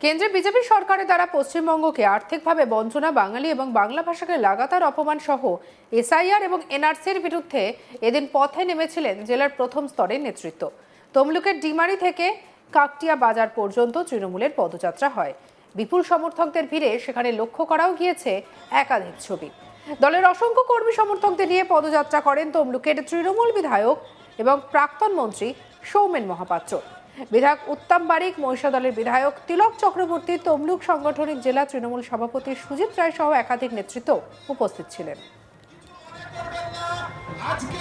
কেন্দ্রে বিজেপি সরকারের দ্বারা পশ্চিমবঙ্গকে আর্থিকভাবে বঞ্চনা, বাঙালি এবং বাংলা ভাষাকে লাগাতার অপমান সহ এসআইআর এবং এনআরসির বিরুদ্ধে এদিন পথে নেমেছিলেন জেলার প্রথম স্তরের নেতৃত্ব। তমলুকের ডিমারি থেকে কাকটিয়া বাজার পর্যন্ত তৃণমূলের পদযাত্রা হয়। বিপুল সমর্থকদের ভিড়ে সেখানে লক্ষ্য করাও গিয়েছে একাধিক ছবি। দলের অসংখ্য কর্মী সমর্থকদের নিয়ে পদযাত্রা করেন তমলুকের তৃণমূল বিধায়ক এবং প্রাক্তন মন্ত্রী সৌমেন মহাপাত্র। বিধায়ক উত্তম বারিক, মহিষা দলের বিধায়ক তিলক চক্রবর্তী, তমলুক সাংগঠনিক জেলা তৃণমূল সভাপতি সুজিত রায় সহ একাধিক নেতৃত্ব উপস্থিত ছিলেন। আজকে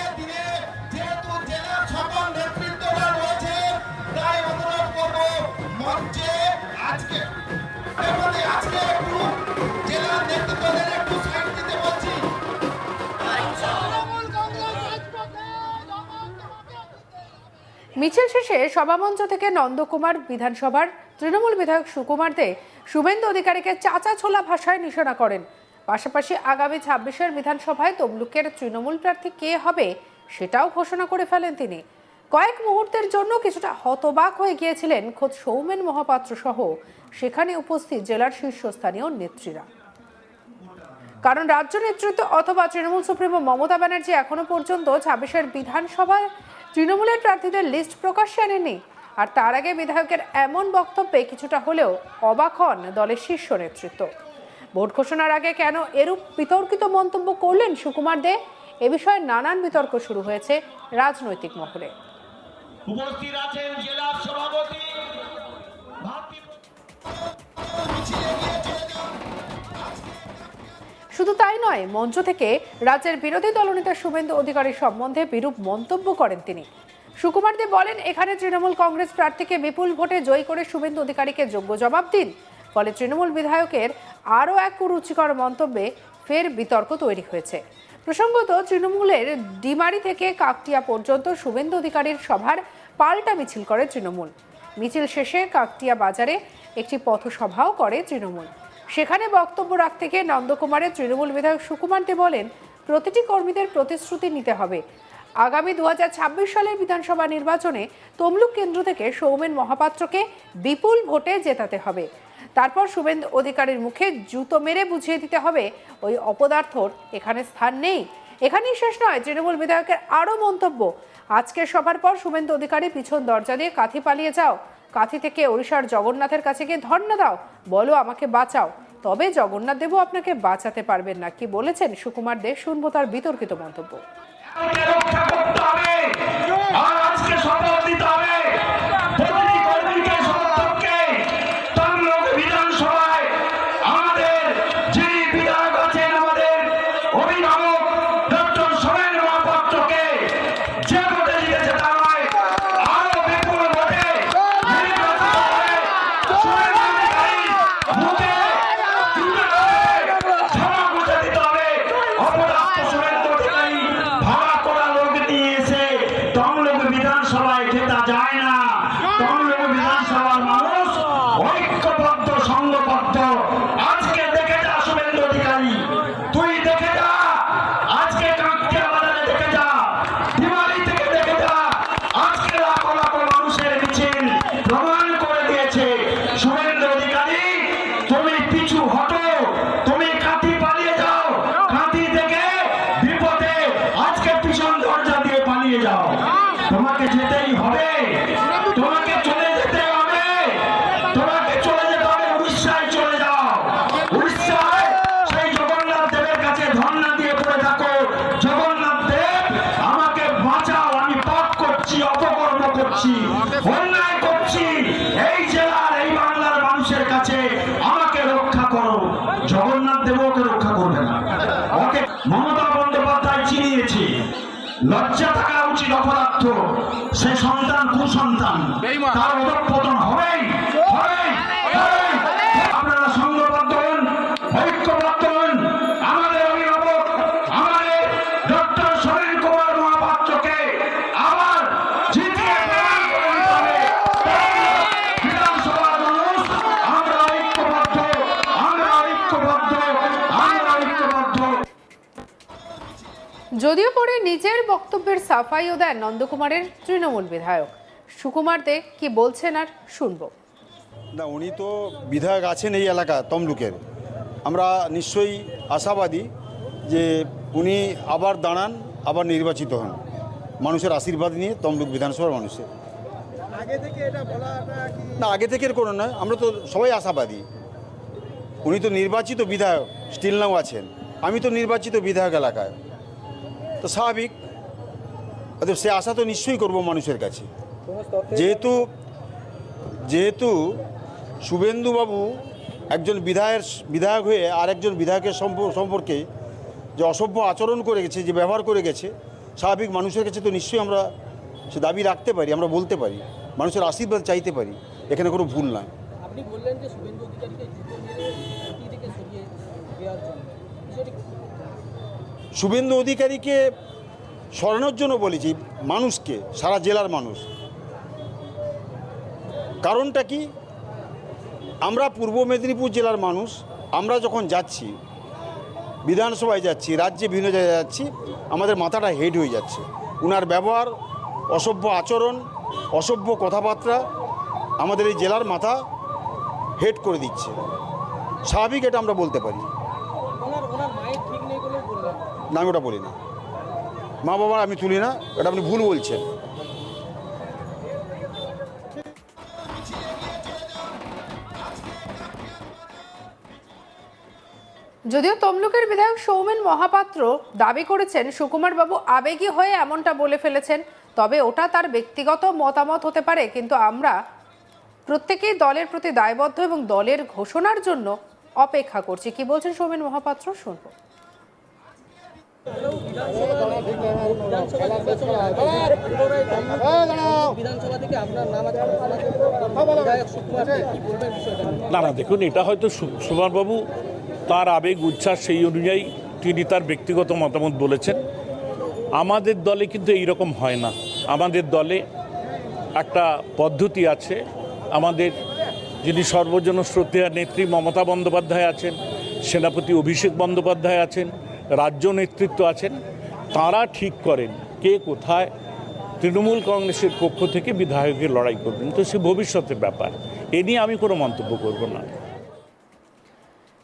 মিছিল শেষে সভামঞ্চ থেকে নন্দকুমার বিধানসভার তৃণমূল বিধায়ক সুকুমার দে শুভেন্দু অধিকারীকে চাচা ছোলা ভাষায় নিশানা করেন। পাশাপাশি আগামী ছাব্বিশের বিধানসভায় তমলুকের তৃণমূল প্রার্থী কে হবে সেটাও ঘোষণা করে ফেলেন তিনি। কয়েক মুহূর্তের জন্য কিছুটা হতবাক হয়ে গিয়েছিলেন খোদ সৌমেন মহাপাত্র সহ। সেখানে উপস্থিত জেলার শীর্ষস্থানীয় নেত্রীরা। কারণ রাজ্য নেতৃত্ব অথবা তৃণমূল সুপ্রিমো মমতা ব্যানার্জি এখনও পর্যন্ত ছাব্বিশের বিধানসভায় তৃণমূলের প্রার্থীদের লিস্ট প্রকাশ্যে আনেনি আর তার আগে বিধায়কের এমন বক্তব্যে কিছুটা হলেও অবাক হন দলের শীর্ষ নেতৃত্ব। ভোট ঘোষণার আগে কেন এরূপ বিতর্কিত মন্তব্য করলেন সুকুমার দে? এ বিষয়ে নানান বিতর্ক শুরু হয়েছে রাজনৈতিক মহলে। উপস্থিত আছেন জেলা সভাপতি শুধু তাই নয়, মঞ্চ থেকে রাজ্যের বিরোধী দলনেতা শুভেন্দু অধিকারী সম্বন্ধে বিরূপ মন্তব্য করেন তিনি। সুকুমার দে বলেন, এখানে তৃণমূল কংগ্রেস প্রার্থীকে বিপুল ভোটে জয়ী করে শুভেন্দু অধিকারীকে যোগ্য জবাব দিন। ফলে তৃণমূল বিধায়কের আরও এক কুরুচিকর মন্তব্যে ফের বিতর্ক তৈরি হয়েছে। প্রসঙ্গত, তৃণমূলের ডিমারি থেকে কাকটিয়া পর্যন্ত শুভেন্দু অধিকারীর সভার পাল্টা মিছিল করে তৃণমূল। মিছিল শেষে কাকটিয়া বাজারে একটি পথসভাও করে তৃণমূল। সেখানে বক্তব্য রাখতে গিয়ে নন্দকুমারের তৃণমূল বিধায়ক সুকুমার বলেন, প্রতিটি কর্মীদের প্রতিশ্রুতি নিতে হবে। আগামী দুহাজার ছাব্বিশ সালের বিধানসভা নির্বাচনে তমলুক কেন্দ্র থেকে সৌমেন মহাপাত্রকে বিপুল ভোটে জেতাতে হবে। তারপর শুভেন্দু অধিকারীর মুখে জুতো মেরে বুঝিয়ে দিতে হবে। ওই অপদার্থর এখানে স্থান নেই। এখানেই শেষ নয়। তৃণমূল বিধায়কের আরও মন্তব্য আজকের সভার পর শুভেন্দু অধিকারী পিছন দরজা দিয়ে কাঁথি পালিয়ে যাও। কাঁথি থেকে ওড়িশার জগন্নাথের কাছে গিয়ে ধর্ণা দাও। বলো আমাকে বাঁচাও। তবে জগন্নাথ দেবও আপনাকে বাঁচাতে পারবেন না। কি বলেছেন সুকুমার দে? শুনব তার বিতর্কিত মন্তব্য আমাকে রক্ষা করতে হবে আর আজকে শপথ দিতে হবে প্রতিটি কর্মীকে সমর্থককে তমলুক বিধানসভায় আমাদের যিনি বিধায়ক আছেন আমাদের অভিভাবক ডক্টর সোমেন মহাপাত্রকে যে ভোটে দিয়েছে তা নয় আরও বিপুল ভোটে নির্বাচিত করে সোমেন অধিকারীর মুখে জুতো করে ক্ষমা বুঝে দিতে হবে অপরাধ সোমেন অধিকারী ভাড়া করা লোক নিয়ে এসে তমলুক বিধানসভায় জেতা যায় না তমলুক বিধানসভার মানুষ ঐক্যবদ্ধ সংঘবদ্ধ আজকে দেখে যা শুভেন্দু অধিকারী তুই দেখে যা আজকে কাঁকটিয়া বাজারে দেখে যা দিওয়ালি থেকে দেখে যা আজকে লাখো লাখো মানুষের মিছিল প্রমাণ করে দিয়েছে শুভেন্দু অধিকারী তুমি পিছু হটো তুমি কাঁথি পালিয়ে যাও কাঁথি থেকে বিপদে আজকে পিছন দরজা দিয়ে পালিয়ে যাও তোমাকে যেতেই হবে তোমাকে চলে যেতে হবে তোমাকে চলে যেতে হবে উড়িষ্যায় চলে যাও উড়িষ্যায় সেই জগন্নাথ দেবের কাছে ধর্ণা দিয়ে পড়ে থাকো জগন্নাথ দেব আমাকে বাঁচাও আমি পাপ করছি অপকর্ম করছি অন্যায় করছি এই জেলার এই বাংলার মানুষের কাছে আমাকে রক্ষা করো জগন্নাথ দেব ওকে রক্ষা করবে না ওকে মমতা বন্দ্যোপাধ্যায় চিনিয়েছে লজ্জা থাকা উচিত অপরাধ সে সন্তান কুসন্তান। তার অধঃপতন হবেই। যদিও পরে নিজের বক্তব্যের সাফাইও দেন নন্দকুমারের তৃণমূল বিধায়ক। সুকুমার দে কি বলছেন আর শুনব। না উনি তো বিধায়ক আছেন এই এলাকা তমলুকের। আমরা নিশ্চয়ই আশাবাদী যে উনি আবার দাঁড়ান আবার নির্বাচিত হন। মানুষের আশীর্বাদ নিয়ে তমলুক বিধানসভার মানুষের। আগে থেকে এটা বলাটা না আগে থেকে এর কোনো নয় আমরা তো সবাই আশাবাদী। উনি তো নির্বাচিত বিধায়ক স্টিল নাও আছেন। আমি তো নির্বাচিত বিধায়ক এলাকায়। তো স্বাভাবিক। অতএব সে আশা তো নিশ্চয়ই করব মানুষের কাছে। যেহেতু যেহেতু শুভেন্দুবাবু একজন বিধায়ক বিধায়ক হয়ে আরেকজন বিধায়কের সম্প- সম্পর্কে যে অসভ্য আচরণ করে গেছে, যে ব্যবহার করে গেছে, স্বাভাবিক মানুষের কাছে তো নিশ্চয়ই আমরা সে দাবি রাখতে পারি, আমরা বলতে পারি। মানুষের আশীর্বাদ চাইতে পারি। এখানে কোনো ভুল নয় বললেন? শুভেন্দু অধিকারীকে সরানোর জন্য বলেছি, মানুষকে, সারা জেলার মানুষ। কারণটা কি? আমরা পূর্ব মেদিনীপুর জেলার মানুষ, আমরা যখন যাচ্ছি, বিধানসভায় যাচ্ছি, রাজ্যে বিভিন্ন জায়গায় যাচ্ছি, আমাদের মাথাটা হেড হয়ে যাচ্ছে। উনার ব্যবহার, অসভ্য আচরণ, অসভ্য কথাবার্তা আমাদের এই জেলার মাথা হেড করে দিচ্ছে। স্বাভাবিক এটা আমরা বলতে পারি ওনার ওনার মায়ের ঠিক নেই বলেও বললেন না, আমি ওটা বলি না মা বাবার আমি তুলি না, এটা আপনি ভুল বলছেন। যদিও তমলুকের বিধায়ক সৌমেন মহাপাত্র দাবি করেছেন, সুকুমার বাবু আবেগী হয়ে এমনটা বলে ফেলেছেন, তবে ওটা তার ব্যক্তিগত মতামত হতে পারে, কিন্তু আমরা প্রত্যেকেই দলের প্রতি দায়বদ্ধ এবং দলের ঘোষণার জন্য অপেক্ষা করছি। কি বলছেন সৌমেন মহাপাত্র? শুনব। না না, দেখুন, এটা হয়তো সু- সুমারবাবু তার আবেগ, উচ্ছ্বাস সেই অনুযায়ী তিনি তার ব্যক্তিগত মতামত বলেছেন। আমাদের দলে কিন্তু এই রকম হয় না। আমাদের দলে একটা পদ্ধতি আছে। আমাদের যিনি সর্বজন শ্রদ্ধেয়া নেত্রী মমতা বন্দ্যোপাধ্যায় আছেন, সেনাপতি অভিষেক বন্দ্যোপাধ্যায় আছেন রাজ্য নেতৃত্ব আছেন তারা ঠিক করেন কে কোথায় তৃণমূল কংগ্রেসের পক্ষ থেকে বিধায়কের লড়াই করবেন। তো সে ভবিষ্যতের ব্যাপার। এ নিয়ে আমি কোনো মন্তব্য করব না।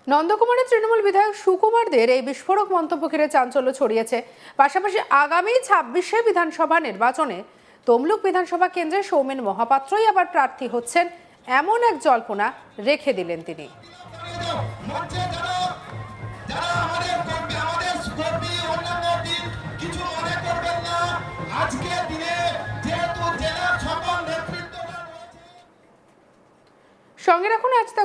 নন্দকুমারের তৃণমূল বিধায়ক সুকুমারদের এই বিস্ফোরক মন্তব্য ঘিরে চাঞ্চল্য ছড়িয়েছে। পাশাপাশি আগামী ছাব্বিশে বিধানসভা নির্বাচনে তমলুক বিধানসভা কেন্দ্রে সৌমেন মহাপাত্রই আবার প্রার্থী হচ্ছেন এমন এক জল্পনা রেখে দিলেন তিনি।